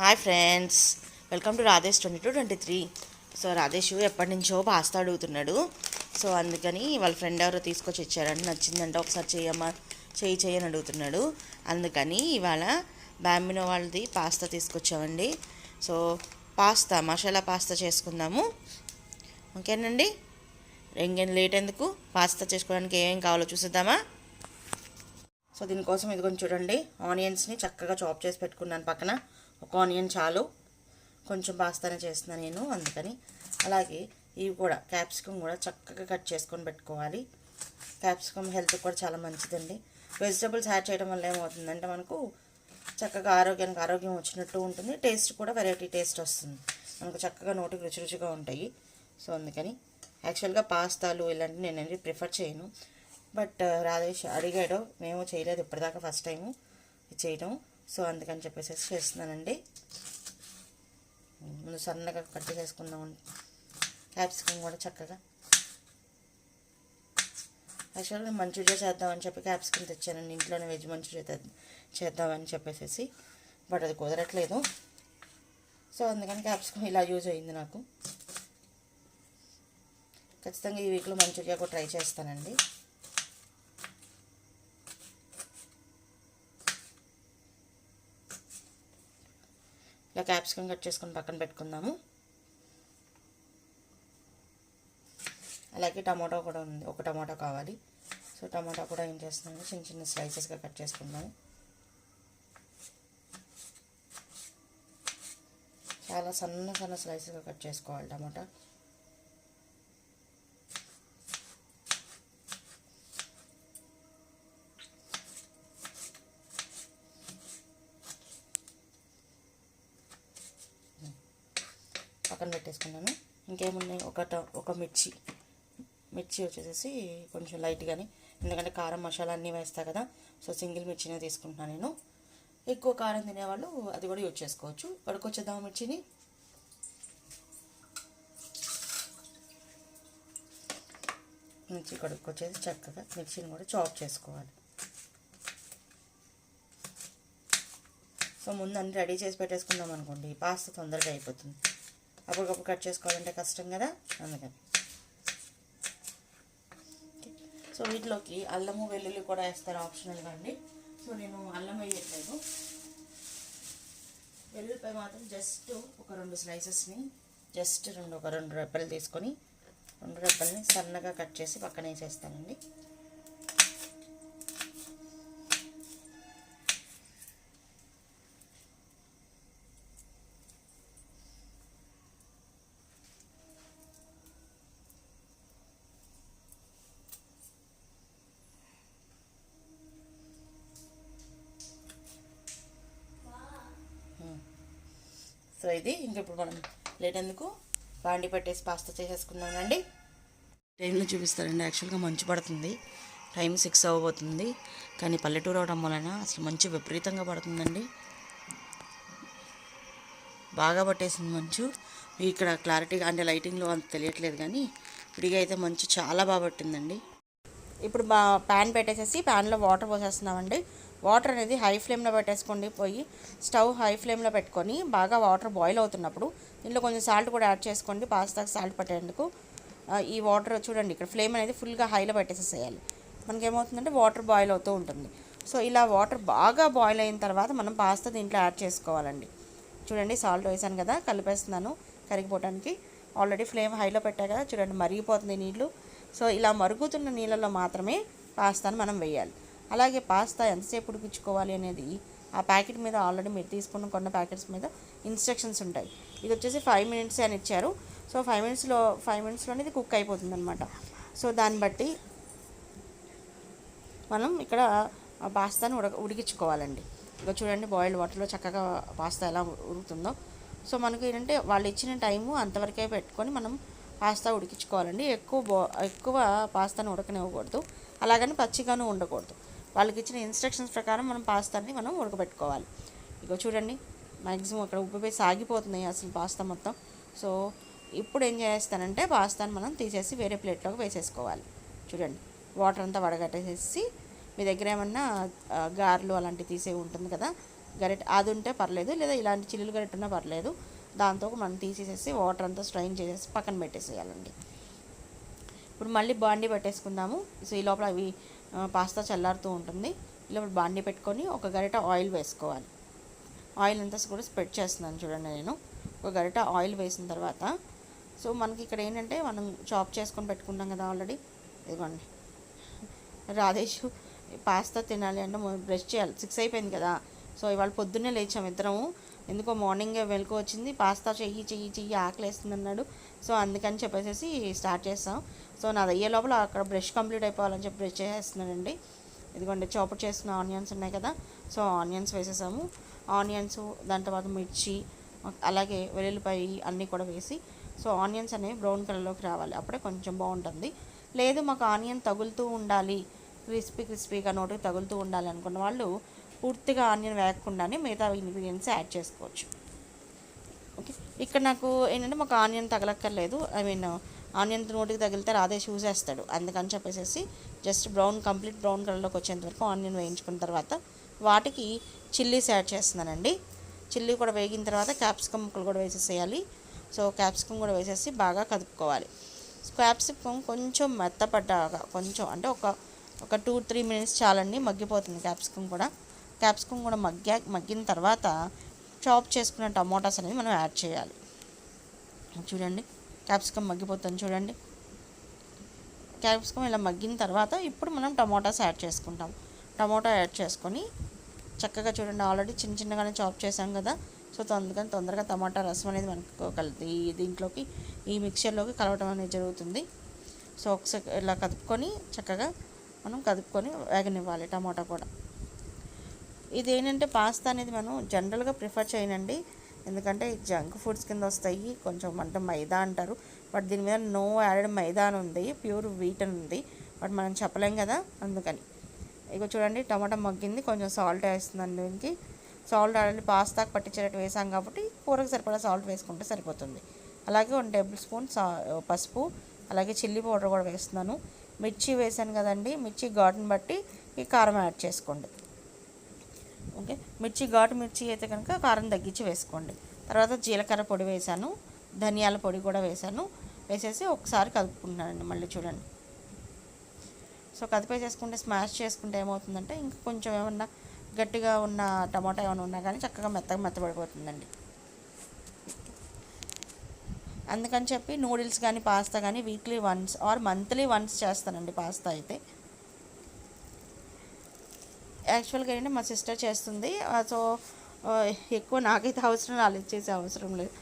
Hi friends welcome to Radhesh twenty two twenty three so Radhesh ఎప్పటి నుంచో pasta అడుగుతున్నాడు. So అందుకని వాళ్ళ ఫ్రెండ్ ఎవరో తీసుకొచ్చి ఇచ్చారంటే నచ్చిందంటే. ఒకసారి చేయమ్మా చేయి చేయని అడుగుతున్నాడు. అందుకని ఇవాళ బాంబినో వాళ్ళది పాస్తా తీసుకొచ్చామండి. సో పాస్తా మసాలా పాస్తా చేసుకుందాము. ఓకేనండి? ఇంకేం లేట్ ఎందుకు? పాస్తా చేసుకోవడానికి ఏమేమి కావాలో చూసేద్దామా? సో దీనికోసం ఇది కొంచెం చూడండి ఆనియన్స్ని చక్కగా చాప్ చేసి పెట్టుకున్నాను పక్కన. ఒక ఆనియన్ చాలు. కొంచెం పాస్తానే చేస్తున్నాను నేను అందుకని. అలాగే ఇవి కూడా క్యాప్సికమ్ కూడా చక్కగా కట్ చేసుకొని పెట్టుకోవాలి. క్యాప్సికమ్ హెల్త్ కూడా చాలా మంచిదండి. వెజిటబుల్స్ యాడ్ చేయడం వల్ల ఏమవుతుందంటే మనకు చక్కగా ఆరోగ్యానికి ఆరోగ్యం వచ్చినట్టు ఉంటుంది. టేస్ట్ కూడా వెరైటీ టేస్ట్ వస్తుంది. మనకు చక్కగా నోటికి రుచి రుచిగా ఉంటాయి. సో అందుకని యాక్చువల్గా పాస్తాలు ఇలాంటివి నేను ప్రిఫర్ చేయను. బట్ రాధేష్ అడిగాడు. మేము చేయలేదు. ఇప్పటిదాకా ఫస్ట్ టైము చేయడం సో అందుకని చెప్పేసి చేస్తున్నానండి. ముందు సన్నగా కట్ చేసుకుందాం క్యాప్సికమ్ కూడా చక్కగా. యాక్చువల్గా మంచూరియా చేద్దామని చెప్పి క్యాప్సికమ్ తెచ్చానండి. ఇంట్లోనే వెజ్ మంచూరియా చేద్దామని చెప్పేసి బట్ అది కుదరట్లేదు. సో అందుకని క్యాప్సికమ్ ఇలా యూజ్ అయింది నాకు. ఖచ్చితంగా ఈ వీక్లో మంచూరియా కూడా ట్రై చేస్తానండి. ఇలా క్యాప్సికమ్ కట్ చేసుకొని పక్కన పెట్టుకుందాము. అలాగే టమాటో కూడా ఉంది. ఒక టమాటో కావాలి. సో టమాటా కూడా ఏం చేస్తున్నాము? చిన్న చిన్న స్లైసెస్గా కట్ చేసుకుందాము చాలా సన్న సన్న స్లైసెస్గా కట్ చేసుకోవాలి టమాటా. పక్కన పెట్టేసుకున్నాను. ఇంకేమున్నాయి? ఒక ఒక మిర్చి. మిర్చి వచ్చేసేసి కొంచెం లైట్గానే. ఎందుకంటే కారం మసాలా అన్నీ వేస్తా కదా సో సింగిల్ మిర్చినే తీసుకుంటున్నాను నేను. ఎక్కువ కారం తినేవాళ్ళు అది కూడా యూజ్ చేసుకోవచ్చు. పడుకొచ్చేద్దాం మిర్చిని? మిర్చి కడుక్కొచ్చేసి చక్కగా మిర్చిని కూడా చాప్ చేసుకోవాలి. సో ముందు అన్ని రెడీ చేసి పెట్టేసుకుందాం అనుకోండి. పాస్తా తొందరగా అయిపోతుంది. అప్పటికప్పుడు కట్ చేసుకోవాలంటే కష్టం కదా? అందుకని. సో వీటిలోకి అల్లము వెల్లుల్లి కూడా వేస్తారు ఆప్షనల్గా అండి. సో నేను అల్లం వేయట్లేదు. వెల్లుల్లిపై మాత్రం జస్ట్ ఒక రెండు స్లైసెస్ని జస్ట్ రెండు ఒక రెండు రెప్పలు తీసుకొని రెండు రెప్పల్ని సన్నగా కట్ చేసి పక్కన వేసేస్తానండి. సో ఇది ఇంక ఇప్పుడు మనం లేట్ ఎందుకు బాండి పెట్టేసి పాస్తా చేసేసుకుందామండి టైంలో చూపిస్తారండి. యాక్చువల్గా మంచు పడుతుంది. టైం సిక్స్ అవ్వబోతుంది. కానీ పల్లెటూరు అవడం వలన అసలు మంచు విపరీతంగా పడుతుందండి. బాగా పట్టేసింది మంచు. ఇక్కడ క్లారిటీగా అంటే లైటింగ్లో అంత తెలియట్లేదు కానీ విడిగా అయితే మంచు చాలా బాగా పట్టిందండి. ఇప్పుడు బా ప్యాన్ పెట్టేసేసి ప్యాన్లో వాటర్ పోసేస్తున్నామండి. వాటర్ అనేది హై ఫ్లేమ్లో పెట్టేసుకోండి. పోయి స్టవ్ హై ఫ్లేమ్లో పెట్టుకొని బాగా వాటర్ బాయిల్ అవుతున్నప్పుడు దీంట్లో కొంచెం సాల్ట్ కూడా యాడ్ చేసుకోండి. పాస్తాకి సాల్ట్ పట్టేందుకు. ఈ వాటర్ చూడండి ఇక్కడ ఫ్లేమ్ అనేది ఫుల్గా హైలో పెట్టేసేసేయాలి. మనకి ఏమవుతుందంటే వాటర్ బాయిల్ అవుతూ ఉంటుంది. సో ఇలా వాటర్ బాగా బాయిల్ అయిన తర్వాత మనం పాస్తా దీంట్లో యాడ్ చేసుకోవాలండి. చూడండి సాల్ట్ వేసాను కదా కలిపేస్తున్నాను కరిగిపోవడానికి ఆల్రెడీ ఫ్లేమ్ హైలో పెట్టా కదా చూడండి మరిగిపోతుంది నీళ్ళు సో ఇలా మరుగుతున్న నీళ్ళలో మాత్రమే పాస్తాను మనం వేయాలి. అలాగే పాస్తా ఎంతసేపు ఉడికించుకోవాలి అనేది ఆ ప్యాకెట్ మీద ఆల్రెడీ మీరు తీసుకున్న కొన్న ప్యాకెట్స్ మీద ఇన్స్ట్రక్షన్స్ ఉంటాయి. ఇది వచ్చేసి ఫైవ్ మినిట్స్ అని ఇచ్చారు. సో ఫైవ్ మినిట్స్లో ఫైవ్ మినిట్స్లోనే ఇది కుక్ అయిపోతుంది అనమాట సో దాన్ని బట్టి మనం ఇక్కడ పాస్తాను ఉడక ఉడికించుకోవాలండి. ఇక చూడండి బాయిల్డ్ వాటర్లో చక్కగా పాస్తా ఎలా ఉడుకుతుందో. సో మనకి ఏంటంటే వాళ్ళు ఇచ్చిన టైము అంతవరకే పెట్టుకొని మనం పాస్తా ఉడికించుకోవాలండి. ఎక్కువ బా ఎక్కువ పాస్తాను ఉడకనివ్వకూడదు. అలాగని పచ్చిగాను ఉండకూడదు. వాళ్ళకి ఇచ్చిన ఇన్స్ట్రక్షన్స్ ప్రకారం మనం పాస్తాని మనం ఉడకబెట్టుకోవాలి. ఇక చూడండి మ్యాక్సిమం అక్కడ ఉప్పు వేసి ఆగిపోతున్నాయి అసలు పాస్తా మొత్తం. సో ఇప్పుడు ఏం చేస్తానంటే పాస్తాను మనం తీసేసి వేరే ప్లేట్లోకి వేసేసుకోవాలి. చూడండి వాటర్ అంతా వడగట్టేసేసి మీ దగ్గర ఏమన్నా గారెలు అలాంటివి తీసే ఉంటుంది కదా గరిట అది ఉంటే పర్లేదు లేదా ఇలాంటి చిల్లులు గరిట ఉన్నా పర్లేదు దాంతో మనం తీసేసేసి వాటర్ అంతా స్ట్రైన్ చేసేసి పక్కన పెట్టేసేయాలండి. ఇప్పుడు మళ్ళీ బాండీ పెట్టేసుకుందాము. సో ఈ లోపల అవి పాస్తా చల్లారుతూ ఉంటుంది. ఇలా బాండి పెట్టుకొని ఒక గరిట ఆయిల్ వేసుకోవాలి. ఆయిల్ అంతా కూడా స్ప్రెడ్ చేస్తున్నాను చూడండి నేను. ఒక గరిట ఆయిల్ వేసిన తర్వాత సో మనకి ఇక్కడ ఏంటంటే మనం చాప్ చేసుకొని పెట్టుకున్నాం కదా ఆల్రెడీ. ఇదిగోండి. రాధేష్ పాస్తా తినాలి అంటే బ్రష్ చేయాలి. సిక్స్ అయిపోయింది కదా. సో ఇవాళ పొద్దున్నే లేచాం ఇద్దరము. ఎందుకో మార్నింగే వెనుక వచ్చింది. పాస్తా చెయ్యి చెయ్యి చెయ్యి ఆకలేస్తుంది అన్నాడు సో అందుకని చెప్పేసి స్టార్ట్ చేస్తాం. సో నాది అయ్యే లోపల అక్కడ బ్రష్ కంప్లీట్ అయిపోవాలని చెప్పి బ్రష్ చేసేస్తున్నానండి. ఇదిగోండి చాపర్ చేసిన ఆనియన్స్ ఉన్నాయి కదా సో ఆనియన్స్ వేసేసాము. ఆనియన్స్ దాని తర్వాత మిర్చి అలాగే వెల్లుల్లిపాయ అన్నీ కూడా వేసి సో ఆనియన్స్ అనేవి బ్రౌన్ కలర్లోకి రావాలి. అప్పుడే కొంచెం బాగుంటుంది. లేదు మాకు ఆనియన్ తగులుతూ ఉండాలి. క్రిస్పీ క్రిస్పీగా నోటికి తగులుతూ ఉండాలి అనుకున్న వాళ్ళు పూర్తిగా ఆనియన్ వేయకుండానే మిగతా ఇంగ్రీడియంట్స్ యాడ్ చేసుకోవచ్చు. ఇక్కడ నాకు ఏంటంటే మాకు ఆనియన్ తగలక్కర్లేదు. ఐ మీన్ ఆనియన్ నోటికి తగిలితే రాధే చూసేస్తాడు అందుకని చెప్పేసి జస్ట్ బ్రౌన్ కంప్లీట్ బ్రౌన్ కలర్లోకి వచ్చేంత వరకు ఆనియన్ వేయించుకున్న తర్వాత వాటికి చిల్లీస్ యాడ్ చేస్తున్నానండి. చిల్లీ కూడా వేగిన తర్వాత క్యాప్సికమ్ ముక్కలు కూడా వేసేసేయాలి. సో క్యాప్సికమ్ కూడా వేసేసి బాగా కదుపుకోవాలి. క్యాప్సికమ్ కొంచెం మెత్తపడ్డాక కొంచెం అంటే ఒక ఒక టూ త్రీ మినిట్స్ చాలండి మగ్గిపోతుంది క్యాప్సికమ్ కూడా. క్యాప్సికమ్ కూడా మగ్గా మగ్గిన తర్వాత చాప్ చేసుకున్న టమోటాస్ అనేవి మనం యాడ్ చేయాలి. చూడండి క్యాప్సికమ్ మగ్గిపోతుంది చూడండి. క్యాప్సికమ్ ఇలా మగ్గిన తర్వాత ఇప్పుడు మనం టమోటాస్ యాడ్ చేసుకుంటాం. టమోటా యాడ్ చేసుకొని చక్కగా చూడండి ఆల్రెడీ చిన్న చిన్నగానే చాప్ చేసాం కదా. సో అందుకని తొందరగా టమాటా రసం అనేది మనకు కలుగుతుంది. ఈ దీంట్లోకి ఈ మిక్చర్లోకి కలవటం అనేది జరుగుతుంది. సో ఒకసారి ఇలా కదుపుకొని చక్కగా మనం కదుపుకొని వేగనివ్వాలి టమాటా కూడా. ఇది ఏంటంటే పాస్తా అనేది మనం జనరల్గా ప్రిఫర్ చేయనండి. ఎందుకంటే జంక్ ఫుడ్స్ కింద వస్తాయి. కొంచెం అంటే మైదా అంటారు. బట్ దీని మీద నో యాడెడ్ మైదా అని ఉంది. ప్యూర్ వీట్ అని ఉంది. బట్ మనం చెప్పలేం కదా అందుకని. ఇక చూడండి టమాటా మగ్గింది. కొంచెం సాల్ట్ వేస్తున్నాను దీనికి. సాల్ట్ ఆల్రెడీ పాస్తాకు పట్టించేటట్టు వేసాం కాబట్టి కూరకు సరిపడా సాల్ట్ వేసుకుంటే సరిపోతుంది. అలాగే వన్ టేబుల్ స్పూన్ సా పసుపు అలాగే చిల్లీ పౌడర్ కూడా వేస్తున్నాను. మిర్చి వేసాను కదండి. మిర్చి ఘాటుని బట్టి ఈ కారం యాడ్ చేసుకోండి. ఓకే? మిర్చి ఘాటు మిర్చి అయితే కనుక కారం తగ్గించి వేసుకోండి. తర్వాత జీలకర్ర పొడి వేసాను. ధనియాల పొడి కూడా వేసాను. వేసేసి ఒకసారి కలుపుకుంటున్నానండి మళ్ళీ చూడండి. సో కదిపేసేసుకుంటే స్మాష్ చేసుకుంటే ఏమవుతుందంటే ఇంకా కొంచెం ఏమన్నా గట్టిగా ఉన్న టమాటా ఏమైనా ఉన్నా కానీ చక్కగా మెత్తగా మెత్తబడిపోతుందండి. అందుకని చెప్పి నూడిల్స్ కానీ పాస్తా కానీ weekly once or monthly once చేస్తానండి పాస్తా అయితే. యాక్చువల్గా ఏంటంటే మా సిస్టర్ చేస్తుంది. సో ఎక్కువ నాకైతే అవసరం రాలేదు చేసే అవసరం లేదు.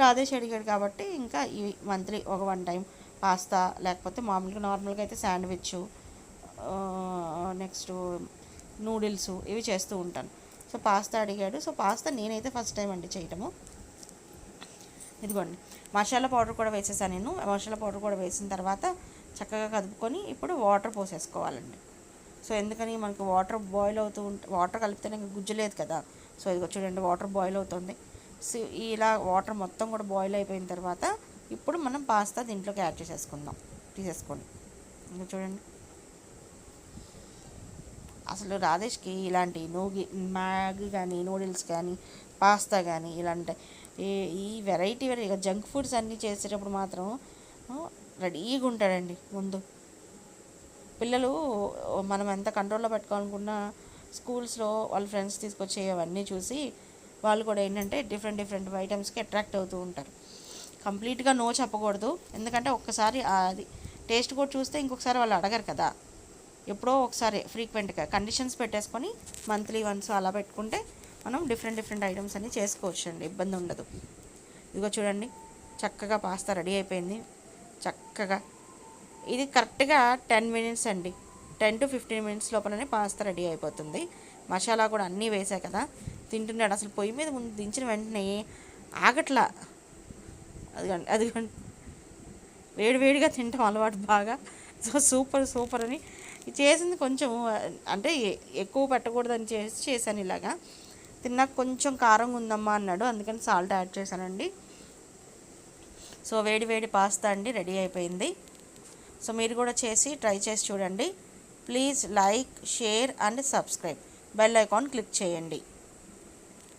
రాధేష్ అడిగాడు కాబట్టి ఇంకా ఇవి మంత్లీ ఒక వన్ టైం పాస్తా లేకపోతే మామూలుగా నార్మల్గా అయితే శాండ్విచ్ నెక్స్ట్ నూడిల్స్ ఇవి చేస్తూ ఉంటాను. సో పాస్తా అడిగాడు. సో పాస్తా నేనైతే ఫస్ట్ టైం అండి చేయటము. ఇదిగోండి. మసాలా పౌడర్ కూడా వేసేసాను నేను. మసాలా పౌడర్ కూడా వేసిన తర్వాత చక్కగా కదుపుకొని ఇప్పుడు వాటర్ పోసేసుకోవాలండి. సో ఎందుకని మనకి వాటర్ బాయిల్ అవుతూ ఉంటే వాటర్ కలిపితేనే ఇంకా గుజ్జు లేదు కదా. సో ఇదిగో చూడండి వాటర్ బాయిల్ అవుతుంది. సో ఇలా వాటర్ మొత్తం కూడా బాయిల్ అయిపోయిన తర్వాత ఇప్పుడు మనం పాస్తా దీంట్లోకి యాడ్ చేసేసుకుందాం. తీసేసుకోండి. ఇంకా చూడండి. అసలు రాధేష్కి ఇలాంటి నూగి మ్యాగీ కానీ నూడిల్స్ కానీ పాస్తా కానీ ఇలాంటి ఈ ఈ వెరైటీ వెరైటీ జంక్ ఫుడ్స్ అన్నీ చేసేటప్పుడు మాత్రం రెడీగా ఉంటాడండి ముందు. పిల్లలు మనం ఎంత కంట్రోల్లో పెట్టుకోవాలనుకున్నా స్కూల్స్లో వాళ్ళ ఫ్రెండ్స్ తీసుకొచ్చే అవన్నీ చూసి వాళ్ళు కూడా ఏంటంటే డిఫరెంట్ డిఫరెంట్ ఐటమ్స్కి అట్రాక్ట్ అవుతూ ఉంటారు. కంప్లీట్గా నో చెప్పకూడదు. ఎందుకంటే ఒక్కసారి అది టేస్ట్ కూడా చూస్తే ఇంకొకసారి వాళ్ళు అడగరు కదా. ఎప్పుడో ఒకసారి ఫ్రీక్వెంట్గా కండిషన్స్ పెట్టేసుకొని మంత్లీ వన్స్ అలా పెట్టుకుంటే మనం డిఫరెంట్ డిఫరెంట్ ఐటమ్స్ అన్నీ చేసుకోవచ్చు అండి ఇబ్బంది ఉండదు. ఇదిగో చూడండి. చక్కగా పాస్తా రెడీ అయిపోయింది. చక్కగా ఇది కరెక్ట్గా టెన్ మినిట్స్ అండి. టెన్ టు ఫిఫ్టీన్ మినిట్స్ లోపలనే పాస్తా రెడీ అయిపోతుంది. మసాలా కూడా అన్నీ వేసా కదా. తింటున్నాడు. అసలు పొయ్యి మీద ముందు దించిన వెంటనే ఆగట్లా. అది అది వేడి వేడిగా తింటాం అలవాటు బాగా. సో సూపర్ సూపర్ అని. చేసింది కొంచెం అంటే ఎ- ఎక్కువ పెట్టకూడదని చేసి చేశాను ఇలాగా. తిన్నాక కొంచెం కారంగా ఉందమ్మా అన్నాడు. అందుకని సాల్ట్ యాడ్ చేశానండి. సో వేడి వేడి పాస్తా అండి రెడీ అయిపోయింది. సో మీరు కూడా చేసి ట్రై చేసి చూడండి. Please like share and subscribe. Bell icon click చేయండి.